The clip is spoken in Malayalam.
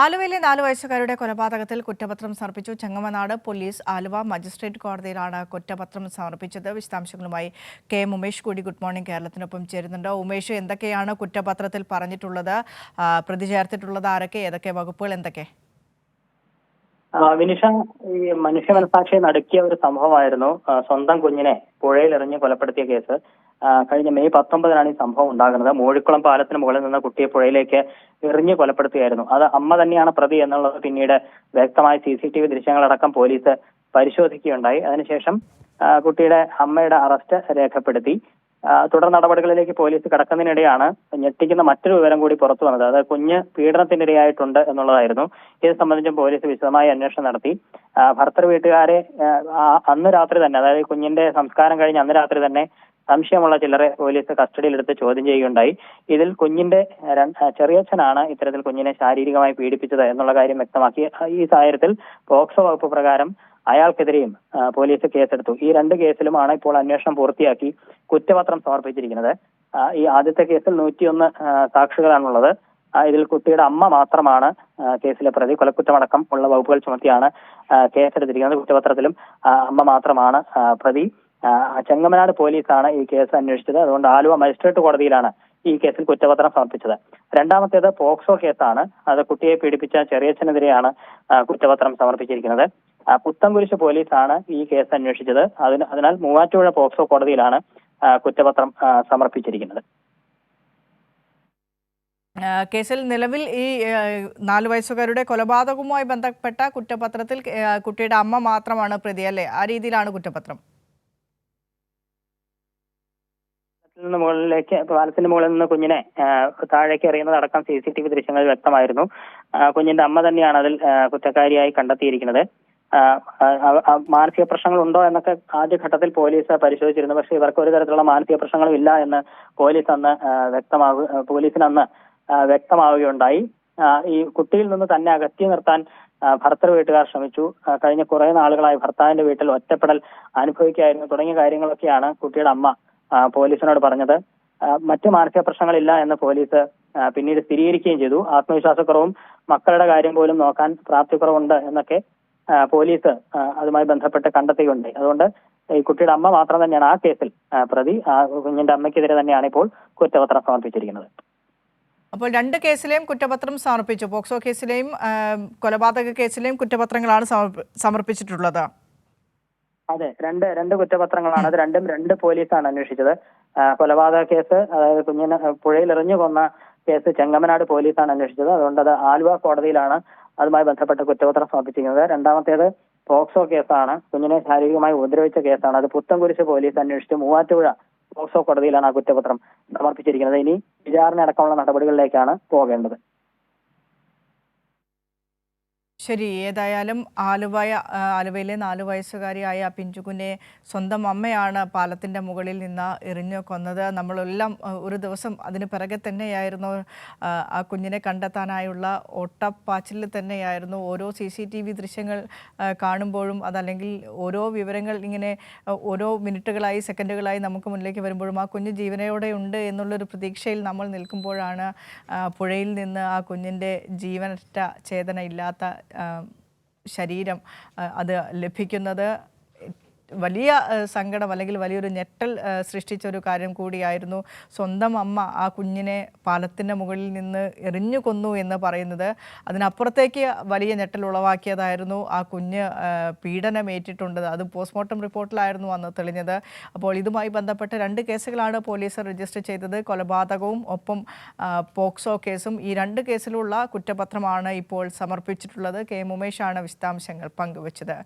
ആലുവയിലെ നാലു വയസ്സുകാരുടെ കൊലപാതകത്തിൽ കുറ്റപത്രം സമർപ്പിച്ചു ചെങ്ങമനാട് പോലീസ് ആലുവ മജിസ്ട്രേറ്റ് കോടതിയിലാണ് കുറ്റപത്രം സമർപ്പിച്ചത്. വിശദാംശങ്ങളുമായി കെ എം ഉമേഷ് കൂടി ഗുഡ് മോർണിംഗ് കേരളത്തിനൊപ്പം ചേരുന്നുണ്ട്. ഉമേഷ് എന്തൊക്കെയാണ് കുറ്റപത്രത്തിൽ പറഞ്ഞിട്ടുള്ളത്? പ്രതി ചേർത്തിട്ടുള്ളത് ആരൊക്കെ? ഏതൊക്കെ വകുപ്പുകൾ? എന്തൊക്കെ? വിനിഷ ഈ മനുഷ്യ മനസാക്ഷിയെ നടുക്കിയ ഒരു സംഭവമായിരുന്നു. സ്വന്തം കുഞ്ഞിനെ പുഴയിൽ എറിഞ്ഞ് കൊലപ്പെടുത്തിയ കേസ് കഴിഞ്ഞ മെയ് പത്തൊമ്പതിനാണ് ഈ സംഭവം ഉണ്ടാകുന്നത്. മൂഴിക്കുളം പാലത്തിന് മുകളിൽ നിന്ന് കുട്ടിയെ പുഴയിലേക്ക് എറിഞ്ഞ് കൊലപ്പെടുത്തുകയായിരുന്നു. അത് അമ്മ തന്നെയാണ് പ്രതി എന്നുള്ളത് പിന്നീട് വ്യക്തമായ സി സി ടി വി ദൃശ്യങ്ങളടക്കം പോലീസ് പരിശോധിക്കുകയുണ്ടായി. അതിനുശേഷം കുട്ടിയുടെ അമ്മയുടെ അറസ്റ്റ് രേഖപ്പെടുത്തി. തുടർ നടപടികളിലേക്ക് പോലീസ് കടക്കുന്നതിനിടെയാണ് ഞെട്ടിക്കുന്ന മറ്റൊരു വിവരം കൂടി പുറത്തു വന്നത്. അത് കുഞ്ഞ് പീഡനത്തിനിരയായിട്ടുണ്ട് എന്നുള്ളതായിരുന്നു. ഇത് സംബന്ധിച്ചും പോലീസ് വിശദമായ അന്വേഷണം നടത്തി. ഭർത്തർ ഭർത്തൃ വീട്ടുകാരെ അന്ന് രാത്രി തന്നെ അതായത് കുഞ്ഞിന്റെ സംസ്കാരം കഴിഞ്ഞ് അന്ന് രാത്രി തന്നെ സംശയമുള്ള ചിലരെ പോലീസ് കസ്റ്റഡിയിലെടുത്ത് ചോദ്യം ചെയ്യുകയുണ്ടായി. ഇതിൽ കുഞ്ഞിന്റെ ചെറിയച്ഛനാണ് ഇത്തരത്തിൽ കുഞ്ഞിനെ ശാരീരികമായി പീഡിപ്പിച്ചത് എന്നുള്ള കാര്യം വ്യക്തമാക്കി. ഈ സാഹചര്യത്തിൽ പോക്സോ വകുപ്പ് പ്രകാരം അയാൾക്കെതിരെയും പോലീസ് കേസെടുത്തു. ഈ രണ്ട് കേസിലുമാണ് ഇപ്പോൾ അന്വേഷണം പൂർത്തിയാക്കി കുറ്റപത്രം സമർപ്പിച്ചിരിക്കുന്നത്. ഈ ആദ്യത്തെ കേസിൽ നൂറ്റിയൊന്ന് സാക്ഷികളാണുള്ളത്. ഇതിൽ കുട്ടിയുടെ അമ്മ മാത്രമാണ് കേസിലെ പ്രതി. കൊലക്കുറ്റമടക്കം ഉള്ള വകുപ്പുകൾ ചുമത്തിയാണ് കേസെടുത്തിരിക്കുന്നത്. കുറ്റപത്രത്തിലും അമ്മ മാത്രമാണ് പ്രതി. ചെങ്ങമനാട് പോലീസാണ് ഈ കേസ് അന്വേഷിച്ചത്. അതുകൊണ്ട് ആലുവ മജിസ്ട്രേറ്റ് കോടതിയിലാണ് ഈ കേസിൽ കുറ്റപത്രം സമർപ്പിച്ചത്. രണ്ടാമത്തേത് പോക്സോ കേസാണ്. അത് കുട്ടിയെ പീഡിപ്പിച്ച ചെറിയച്ഛനെതിരെയാണ് കുറ്റപത്രം സമർപ്പിച്ചിരിക്കുന്നത്. ആ, പുത്തൻകുരിശ് പോലീസാണ് ഈ കേസ് അന്വേഷിച്ചത്. അതിന് അതിനാൽ മൂവാറ്റുപുഴ പോക്സോ കോടതിയിലാണ് കുറ്റപത്രം സമർപ്പിച്ചിരിക്കുന്നത്. കേസിൽ നിലവിൽ ഈ നാല് വയസ്സുകാരുടെ കൊലപാതകവുമായി ബന്ധപ്പെട്ട കുറ്റപത്രത്തിൽ കുട്ടിയുടെ അമ്മ മാത്രമാണ് പ്രതി അല്ലേ? ആ രീതിയിലാണ് കുറ്റപത്രം. നിന്ന് മുകളിലേക്ക് പാലത്തിന്റെ മുകളിൽ നിന്ന് കുഞ്ഞിനെ താഴേക്ക് താഴേക്ക് എറിയുന്നതടക്കം സി സി ടി വി ദൃശ്യങ്ങളിൽ വ്യക്തമായിരുന്നു. കുഞ്ഞിന്റെ അമ്മ തന്നെയാണ് അതിൽ കുറ്റക്കാരിയായി കണ്ടെത്തിയിരിക്കുന്നത്. മാനസിക പ്രശ്നങ്ങൾ ഉണ്ടോ എന്നൊക്കെ ആദ്യഘട്ടത്തിൽ പോലീസ് പരിശോധിച്ചിരുന്നു. പക്ഷേ ഇവർക്ക് ഒരു തരത്തിലുള്ള മാനസിക പ്രശ്നങ്ങളും ഇല്ല എന്ന് പോലീസ് അന്ന് വ്യക്തമാവുക വ്യക്തമാവു പോലീസിന് അന്ന് വ്യക്തമാവുകയുണ്ടായി. ഈ കുട്ടിയിൽ നിന്ന് തന്നെ അകറ്റി നിർത്താൻ ഭർത്തൃ വീട്ടുകാർ ശ്രമിച്ചു. കഴിഞ്ഞ കുറെ നാളുകളായി ഭർത്താവിന്റെ വീട്ടിൽ ഒറ്റപ്പെടൽ അനുഭവിക്കായിരുന്നു തുടങ്ങിയ കാര്യങ്ങളൊക്കെയാണ് കുട്ടിയുടെ അമ്മ പോലീസിനോട് പറഞ്ഞത്. മറ്റു മാനസിക പ്രശ്നങ്ങളില്ല എന്ന് പോലീസ് പിന്നീട് സ്ഥിരീകരിക്കുകയും ചെയ്തു. ആത്മവിശ്വാസക്കുറവും മക്കളുടെ കാര്യം പോലും നോക്കാൻ പ്രാപ്തിക്കുറവുണ്ട് എന്നൊക്കെ പോലീസ് അതുമായി ബന്ധപ്പെട്ട് കണ്ടെത്തിയുണ്ട് അതുകൊണ്ട് ഈ കുട്ടിയുടെ അമ്മ മാത്രം തന്നെയാണ് ആ കേസിൽ പ്രതി ആ കുഞ്ഞിന്റെ അമ്മയ്ക്കെതിരെ തന്നെയാണ് ഇപ്പോൾ കുറ്റപത്രം സമർപ്പിച്ചിരിക്കുന്നത്. അപ്പോൾ രണ്ട് കേസിലെയും കുറ്റപത്രം സമർപ്പിച്ചു. പോക്സോ കേസിലെയും കൊലപാതക കേസിലെയും കുറ്റപത്രങ്ങളാണ് സമർപ്പിച്ചിട്ടുള്ളത്. അതെ രണ്ട് രണ്ട് കുറ്റപത്രങ്ങളാണ്. അത് രണ്ടും രണ്ട് പോലീസാണ് അന്വേഷിച്ചത്. കൊലപാതക കേസ് അതായത് കുഞ്ഞിനെ പുഴയിൽ എറിഞ്ഞു കൊന്ന കേസ് ചെങ്ങമനാട് പോലീസാണ് അന്വേഷിച്ചത്. അതുകൊണ്ട് അത് ആലുവ കോടതിയിലാണ് അതുമായി ബന്ധപ്പെട്ട കുറ്റപത്രം സമർപ്പിച്ചിരിക്കുന്നത്. രണ്ടാമത്തേത് പോക്സോ കേസാണ്. കുഞ്ഞിനെ ശാരീരികമായി ഉപദ്രവിച്ച കേസാണ്. അത് പുത്തൻകുരിശ് പോലീസ് അന്വേഷിച്ച് മൂവാറ്റുപുഴ പോക്സോ കോടതിയിലാണ് ആ കുറ്റപത്രം സമർപ്പിച്ചിരിക്കുന്നത്. ഇനി വിചാരണ അടക്കമുള്ള നടപടികളിലേക്കാണ് പോകേണ്ടത്. ശരി ഏതായാലും ആലുവായ ആലുവയിലെ നാലു വയസ്സുകാരിയായ പിഞ്ചുകുഞ്ഞെ സ്വന്തം അമ്മയാണ് പാലത്തിന്റെ മുകളിൽ നിന്ന് എറിഞ്ഞു കൊന്നത്. നമ്മളെല്ലാം ഒരു ദിവസം അതിന് പിറകെ തന്നെയായിരുന്നു ആ, കുഞ്ഞിനെ കണ്ടെത്താനായുള്ള ഓട്ടപ്പാച്ചിൽ തന്നെയായിരുന്നു. ഓരോ സി സി ടി വി ദൃശ്യങ്ങൾ കാണുമ്പോഴും അതല്ലെങ്കിൽ ഓരോ വിവരങ്ങൾ ഇങ്ങനെ ഓരോ മിനിറ്റുകളായി സെക്കൻഡുകളായി നമുക്ക് മുന്നിലേക്ക് വരുമ്പോഴും ആ കുഞ്ഞ് ജീവനയോടെ ഉണ്ട് എന്നുള്ളൊരു പ്രതീക്ഷയിൽ നമ്മൾ നിൽക്കുമ്പോഴാണ് പുഴയിൽ നിന്ന് ആ കുഞ്ഞിന്റെ ജീവനറ്റ ചേതനയില്ലാത്ത ആ, ശരീരം അത് ലഭിക്കുന്നത് വലിയ സങ്കടം അല്ലെങ്കിൽ വലിയൊരു ഞെട്ടൽ സൃഷ്ടിച്ച ഒരു കാര്യം കൂടിയായിരുന്നു സ്വന്തം അമ്മ ആ കുഞ്ഞിനെ പാലത്തിന്റെ മുകളിൽ നിന്ന് എറിഞ്ഞു കൊന്നു എന്ന് പറയുന്നത്. അതിനപ്പുറത്തേക്ക് വലിയ ഞെട്ടൽ ഉളവാക്കിയതായിരുന്നു ആ കുഞ്ഞ് പീഡനമേറ്റിട്ടുണ്ട്. അത് പോസ്റ്റ്മോർട്ടം റിപ്പോർട്ടിലായിരുന്നു അന്ന് തെളിഞ്ഞത്. അപ്പോൾ ഇതുമായി ബന്ധപ്പെട്ട് രണ്ട് കേസുകളാണ് പോലീസ് രജിസ്റ്റർ ചെയ്തത്. കൊലപാതകവും ഒപ്പം പോക്സോ കേസും. ഈ രണ്ട് കേസിലുള്ള കുറ്റപത്രമാണ് ഇപ്പോൾ സമർപ്പിച്ചിട്ടുള്ളത്. കെ. ഉമേഷാണ് വിശദാംശങ്ങൾ പങ്കുവച്ചത്.